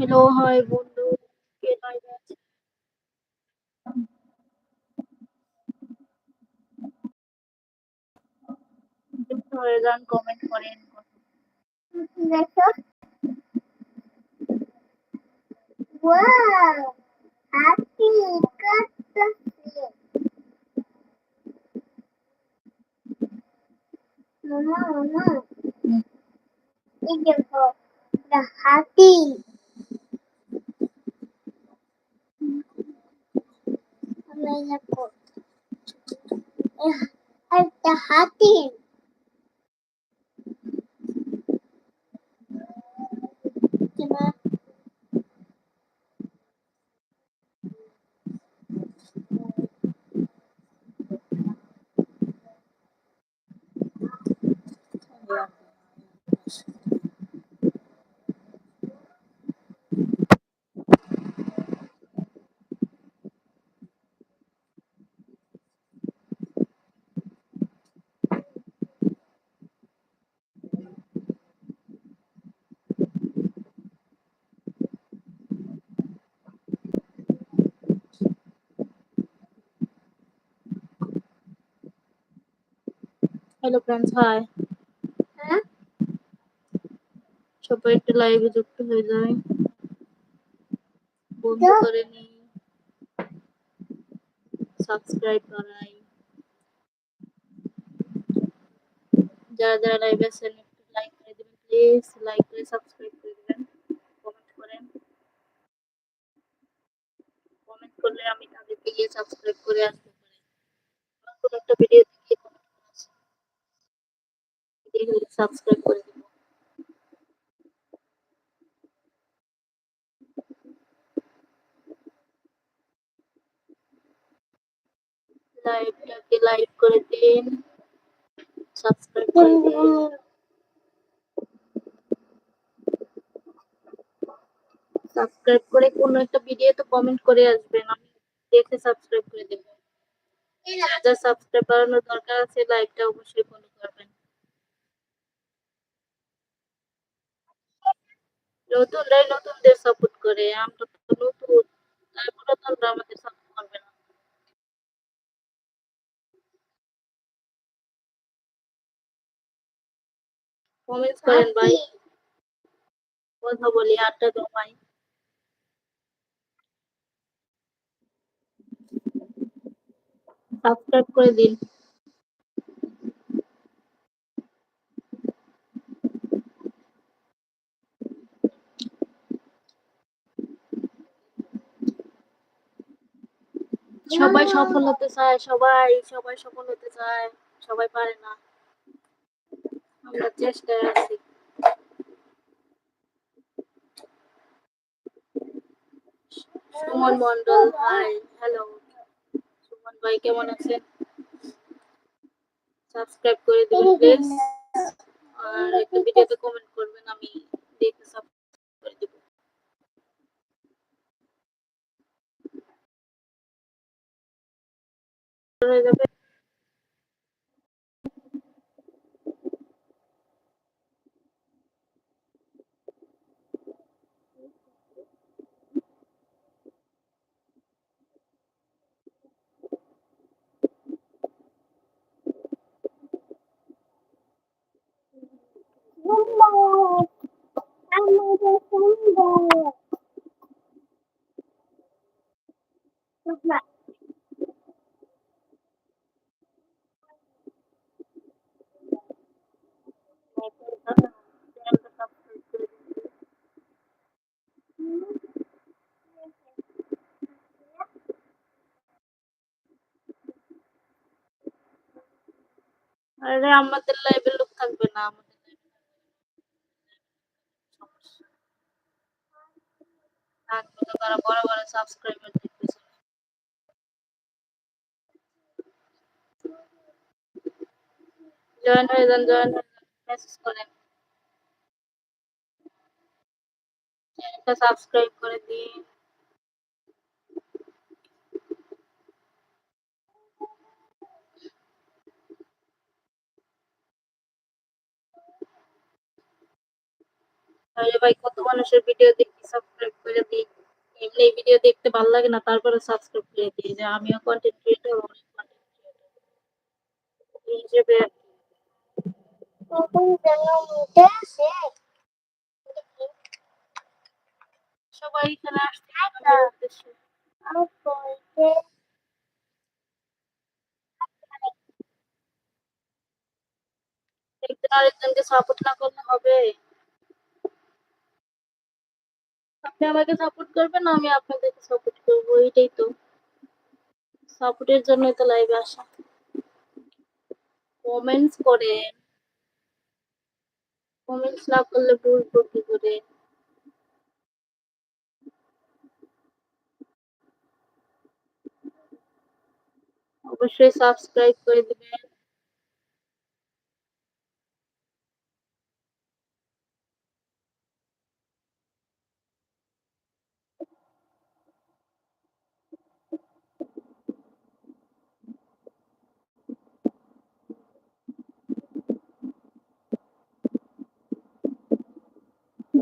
Hello hi বন্ধু কে লাইভে আছে যুক্ত হয়ে যান কমেন্ট করেন দেখো ওয়াও হাতি কাটতেছে মামা মামা এই দেখো এটা হাতি আমরা দেখো একটা হাতি কিনা হ্যালো ফ্রেন্ডস হাই হ্যাঁ? সবাই একটু লাইভে যুক্ত হয়ে যায়। বন্ধ করে নি। সাবস্ক্রাইব করাই। যারা যারা লাইভে আছেন একটু লাইক করে দিবেন প্লিজ লাইক করে সাবস্ক্রাইব করে দিবেন। কমেন্ট করেন। কমেন্ট করলে আমি তাদেরকে গিয়ে সাবস্ক্রাইব করে পারি। কোনো একটা ভিডিও সাবস্ক্রাইব করে দিব। লাইভটাকে লাইক করে দিন সাবস্ক্রাইব করে দিন। সাবস্ক্রাইব করে কোনো একটা ভিডিও তো কমেন্ট করে আসবেন, আমি দেখে সাবস্ক্রাইব করে দেব। যারা যারা সাবস্ক্রাইব বাড়ানোর দরকার আছে, লাইভটা অবশ্যই ফলো করবেন। নতুনরাই নতুনদের সাপোর্ট করে আমরা তো নতুন তো আমাদের সাপোর্ট করবে না। কমেন্টস করেন ভাই। কথা বলি আড্ডা জমাই সাবস্ক্রাইব করে দিন। সবাই সফল হতে চায় সবাই সবাই সফল হতে চায় সবাই পারে না। আমরা চেষ্টায় আছি। সুমন মন্ডল হাই হ্যালো সুমন ভাই কেমন আছেন? সাবস্ক্রাইব করে দিবেন প্লিজ আর একটা ভিডিওতে কমেন্ট করবেন আমি দেখে সাবস্ক্রাইব করে দিব। হয়ে যাবে সুন্দর আমাদের সুন্দর বাবা চ্যানেলটা সাবস্ক্রাইব করে দিন আরে আমাদের লাইভে লোক থাকবে না, আমাদের বড় বড় হয়ে মেসেজ করেন সাবস্ক্রাইব করে দিন। আরে ভাই কত মানুষের ভিডিও দেখি সাবস্ক্রাইব করে দিই। এমনি ভিডিও দেখতে ভালো লাগে না তারপরে সাবস্ক্রাইব করে দিই। যে আমিও কন্টেন্ট ক্রিয়েটর অনেক কন্টেন্ট ক্রিয়েটর এই হিসেবে সবাই এখানে আসছে একজন আরেকজনকে সাপোর্ট না করলে হবে। আপনি আমাকে সাপোর্ট করবেন, আমি আপনাদেরকে সাপোর্ট করব এটাই তো। সাপোর্টের জন্যই তো লাইভে আসা। কমেন্টস করেন। কমেন্টস না করলে বুঝব কি করে? অবশ্যই সাবস্ক্রাইব করে দিবেন।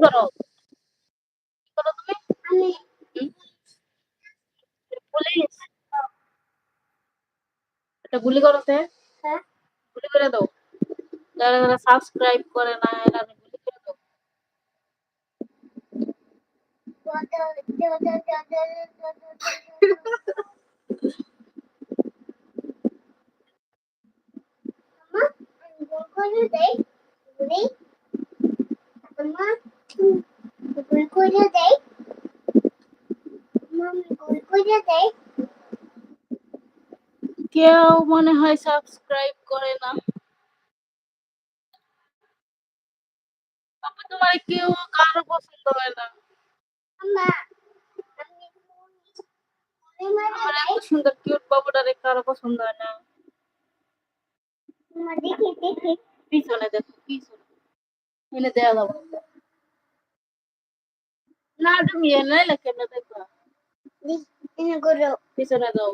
করো। কি করো তুমি? পুলিশ? একটা গুলি করো সে হ্যাঁ। গুলি করে দাও। যারা যারা সাবস্ক্রাইব করে না এরা গুলি করে দাও। করে দেই। গুলি মা গুলি করে দেই গুলি করে দেই কেউ মনে হয় সাবস্ক্রাইব করে না। আপু তোমার কেউ কারও পছন্দ হয় না। আমার এত সুন্দর কিউট বাবুটারে কারও পছন্দ হয় না। দেখি দেখি। পিছনে দেখো পিছনে। এনে দেয়া যাব না তুমি দেখবা ইনে গুলো পিছনে দাও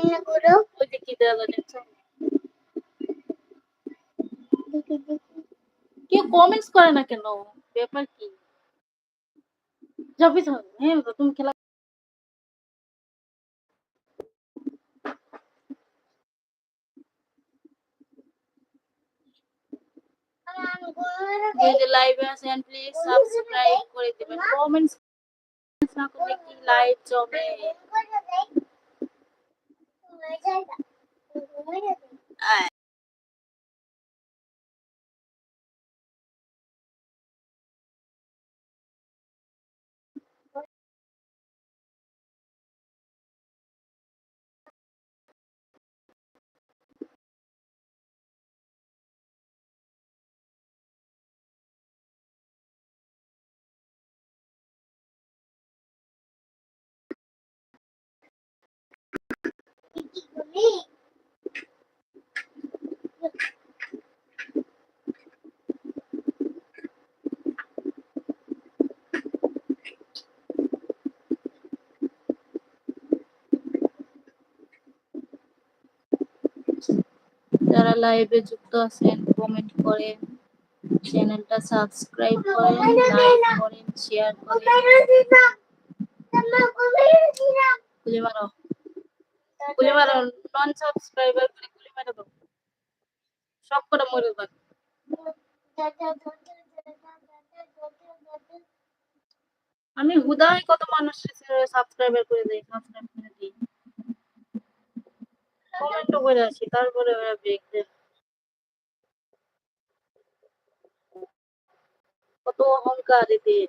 ইনে গুলো ওই যে কি দেওয়া দেখছ কমেন্টস করে না কেন ব্যাপার কি যাবি পিছনে হ্যাঁ তুমি খেলা এই লাইভে আসেন প্লিজ সাবস্ক্রাইব করে দিবেন। কমেন্টস না করলে কি লাইভ জমে? করে গুলি যারা লাইভে যুক্ত আছেন কমেন্ট করেন চ্যানেলটা সাবস্ক্রাইব করেন লাইক করেন শেয়ার করেন তোমার মেরে। গুলি মারো নন সাবস্ক্রাইবার করে গুলি মারো দাও সব করে মরে আমি হুদায় কত মানুষ সাবস্ক্রাইবার করে দেই সাবস্ক্রাইব করে দিই। কমেন্টও করে আসি, তারপরে ওরা ব্রেক দেয়। কত অহংকার এদের।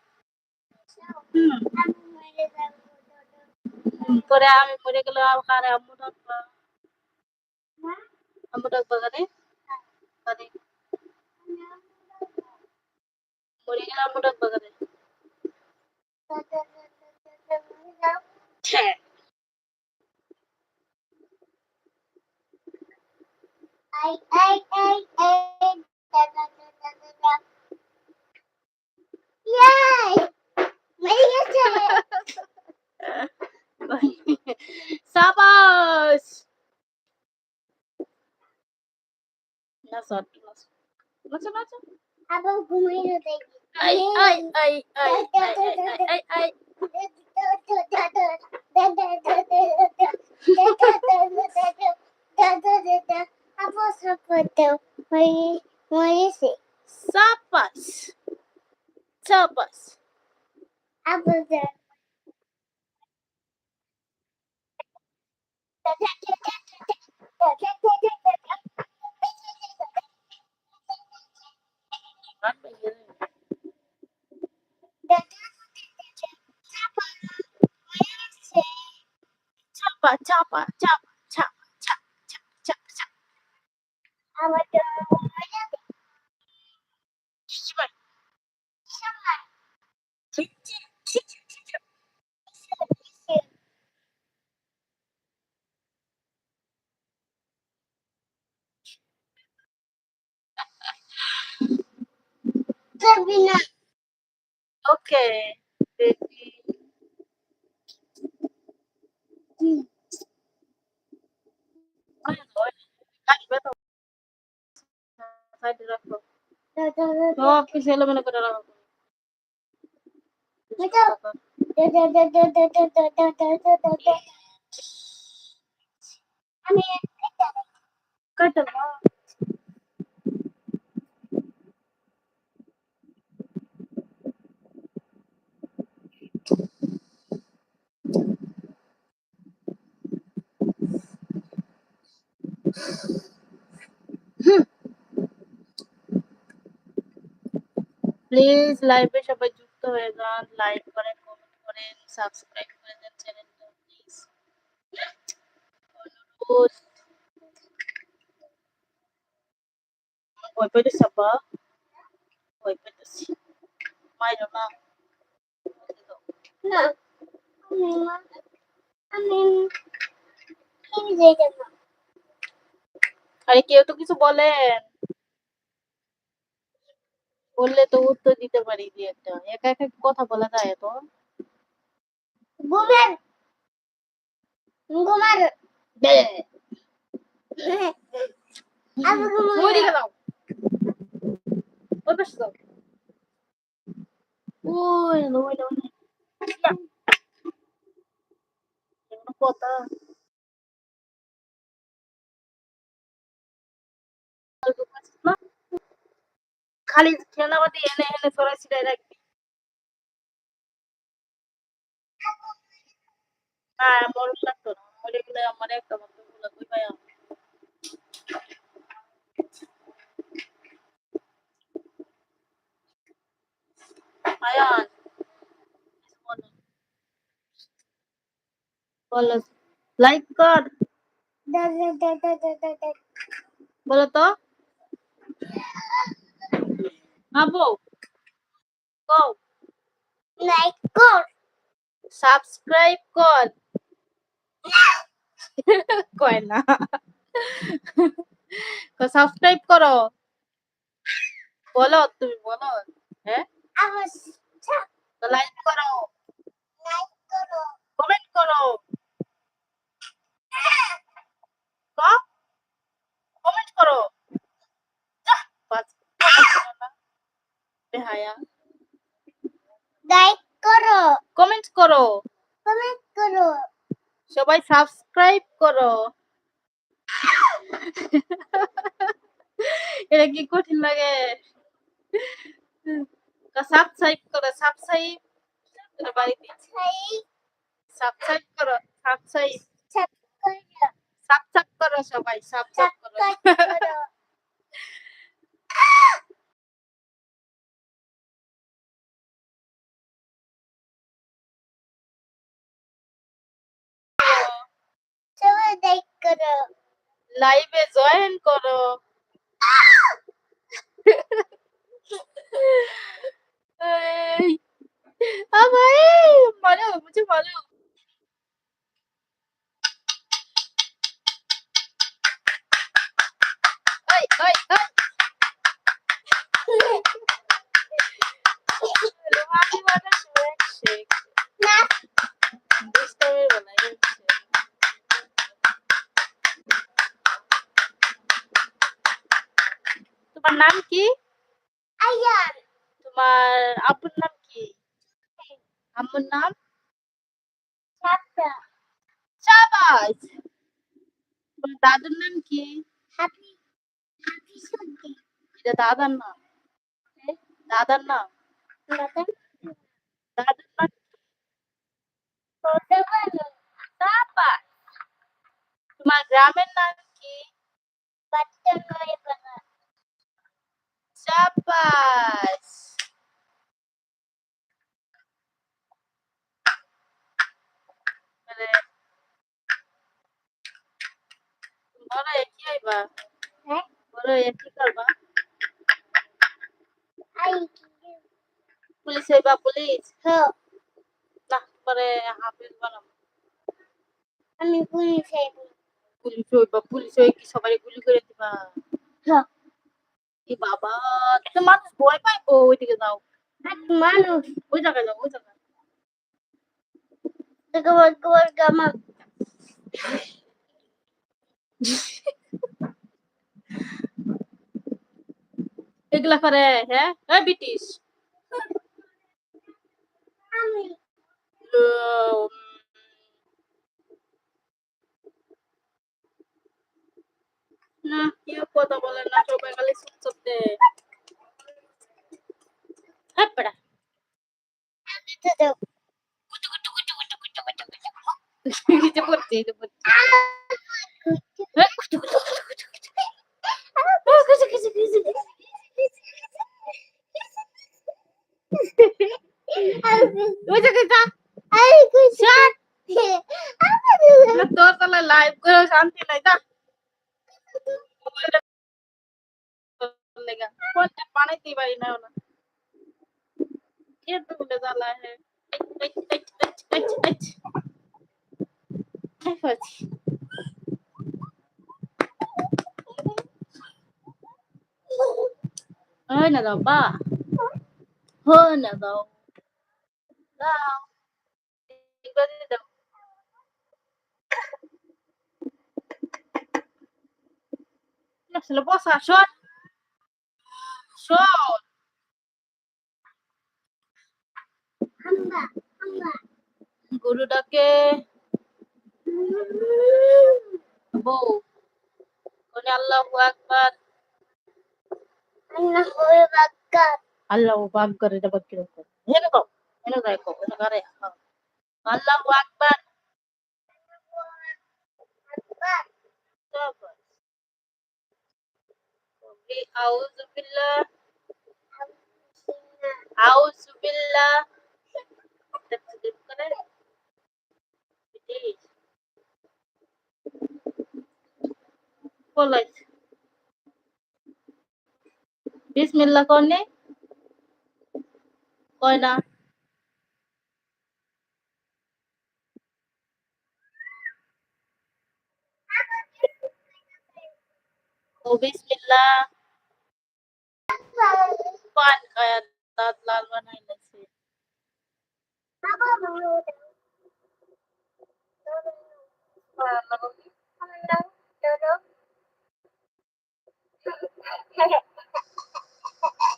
পরে আমি মরে গেলে কারে আম্মু ডাকবা আম্মু ডাকবা কারে কারে মরে গেলে আম্মু ডাকবা কারে. Yay! সাবাস না সট নাচো নাচো আবার ঘুমিয়ে যেতে আই আই আই আই আই আই Tapas. Tapas. chopper, chopper, chopper, chopper, chopper, chopper, chopper, chopper. I want to. Shimmer. Shimmer. সাইডে রাখো সব কিছু এলোমেলো করে রাখো আমি কাটো প্লিজ লাইভে সবাই যুক্ত হয়ে যান। লাইক করেন কমেন্ট করেন সাবস্ক্রাইব করে দেন চ্যানেলটা প্লিজ অনুরোধ। না। না। আমি আমি যাই না। আরে কেউ তো কিছু বলেন। বললে তো উত্তর দিতে পারি দিয়ে একটা। একা একা কথা বলা যায় তো ঘুমের ঘুমার আমি ঘুমাই দাও ওই পাশে দাও ওই ওই ওই কথা। খালি খেলাবাদি এনে এনে সরাই সিলাই রাখবি। লাইক বলো তো। আবু কও লাইক কর সাবস্ক্রাইব কর কয় না সাবস্ক্রাইব করো বলো তুমি বলো হ্যাঁ লাইক করো লাইক করো কমেন্ট করো কমেন্ট করো বেহায়া। লাইক করো। কমেন্ট করো। কমেন্ট করো। সবাই সাবস্ক্রাইব করো। এটা কি কঠিন লাগে? সাবস্ক্রাইব করো সাবস্ক্রাইব সাবস্ক্রাইব করো সাবস্ক্রাইব সাব করো। সাবস্ক্রাইব করো সবাই সাবস্ক্রাইব করো সাবস্ক্রাইব করো লাইক করো লাইভে জয়েন করো এই, আ ভাই মারো মুঝে মারো এই, এই, এই। নাম কি আয়ান তোমার আপুর নাম কি আম্মুর নাম সাতটা শাবাশ তোমার দাদুর নাম কি হ্যাপি হ্যাপি সুন্দর এটা দাদার নাম দাদার নাম দাদা দাদুর নাম বলতে পারো শাবাশ তোমার গ্রামের নাম কি বাচ্চা মানে বড় হয়ে কি হইবা হ্যাঁ বড় হয়ে কি করবা আই পুলিশ হইবা পুলিশ হো না পরে হাফিজ বানাবো আমি পুলিশ আইব পুলিশ হইবা পুলিশ হয়ে কি সবাই গুলি করে দিবা হ্যাঁ এ বাবা? তো মানুষ ভয় পাইবো ওইদিকে যাও। মানুষ। ওই জায়গায় যাও ওই জায়গায়। এগুলা করে হ্যাঁ? হ্যাঁ ব্রিটিশ। আমি উম, না কেউ কথা বলে না সবাই খালি চুপ চুপ দে হ্যাঁ পেড়া আমি তো দেব কিছু করতে কিছু করতে হ্যাঁ, কুচু, কুচু, কুচু, কুচু, কুচু। হ্যাঁ, কুচু, কুচু, কুচু, কুচু। ওই জায়গায় যা আই কুছ ছাড়। আমি না, তোর তাহলে লাইভ করে শান্তি নাই যা হয় না দাও বা হয় না দাও দাও একবার দিয়ে দাও আসলে বসা শোন শোন হাম্বা হাম্বা গরুটাকে বউ কোনে আল্লাহু আকবার আন্না হয়ে বাক্কা আল্লাহু আকবার এটা বাদ কীরকম হেনে কও হেনে যাই কও হেনে করে আল্লাহু আকবার তারপর ওকে আউযু বিল্লাহ আউযু বিল্লাহ তাকবীর করে বিদেশ বলাই বিসমিল্লাহ করনে কয় না ও বিসমিল্লাহ পান খায়া দাঁত লাল বানাই লাগছে বাবা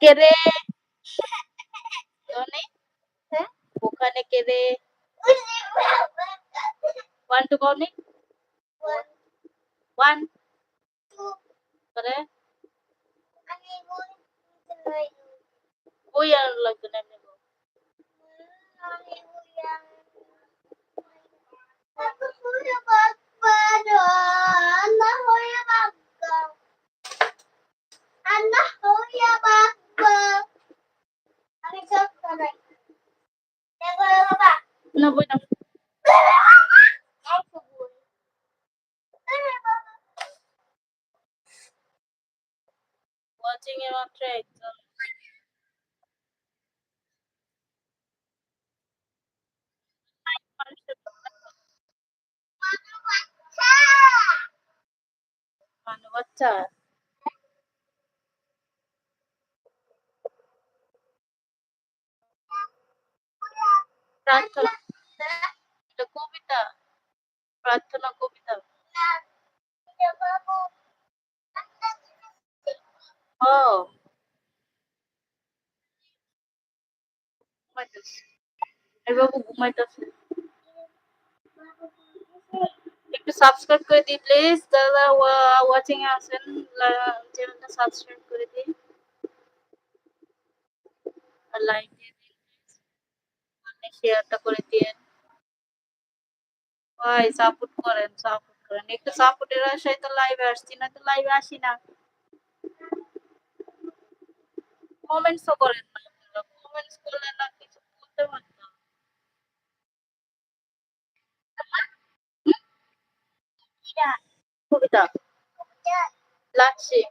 quedé মানে প্রার্থনা। এটা কবিতা। প্রার্থনা কবিতা। বাবু ঘুমাইতেছে একটু সাবস্ক্রাইব করে দিই প্লিজ যারা ওয়াচিং এ আছেন চ্যানেলটা সাবস্ক্রাইব করে দিই আর লাইক দিয়ে দিন শেয়ারটা করে দিন ভাই সাপোর্ট করেন সাপোর্ট করেন। একটু সাপোর্টের আশায় তো লাইভে আসছি না তো লাইভে আসি না। কমেন্টসও করেন না কমেন্টস করলে না কিছু বলতে পারতাম কবিতা। শিপ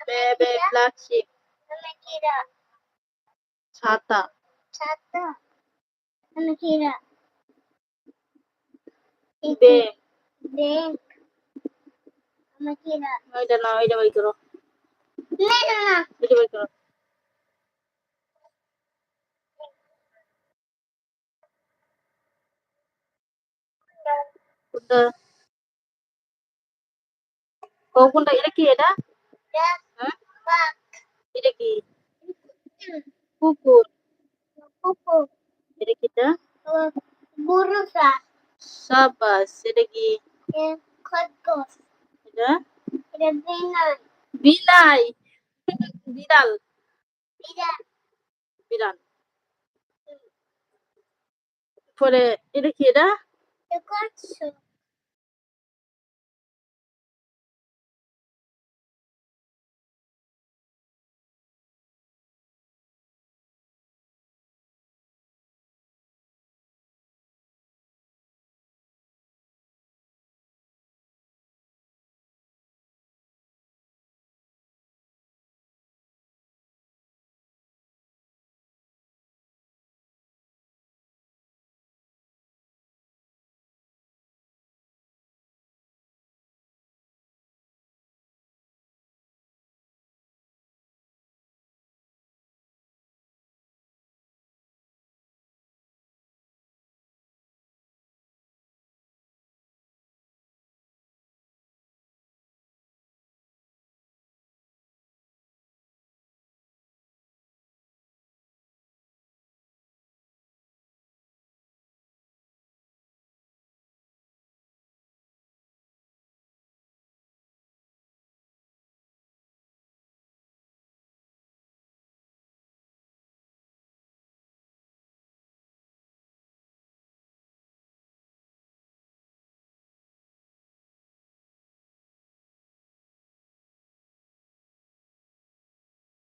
বেবে ব্ল্যাক শিপ ছাতা। ব্যাগ ওইটা না ওইটা বাই করো। ওইটা বাই করো। কোনটা ও কোনটা এটা কি এটা হ্যাঁ এটা কি কুকুর এটা কি এটা Burusa, সাবাস এটা কি খরগোশ, এটা এটা বিড়াল, বিলাই বিড়াল বিড়াল, বিড়াল পরে এটা কি এটা এটা কচ্ছপ,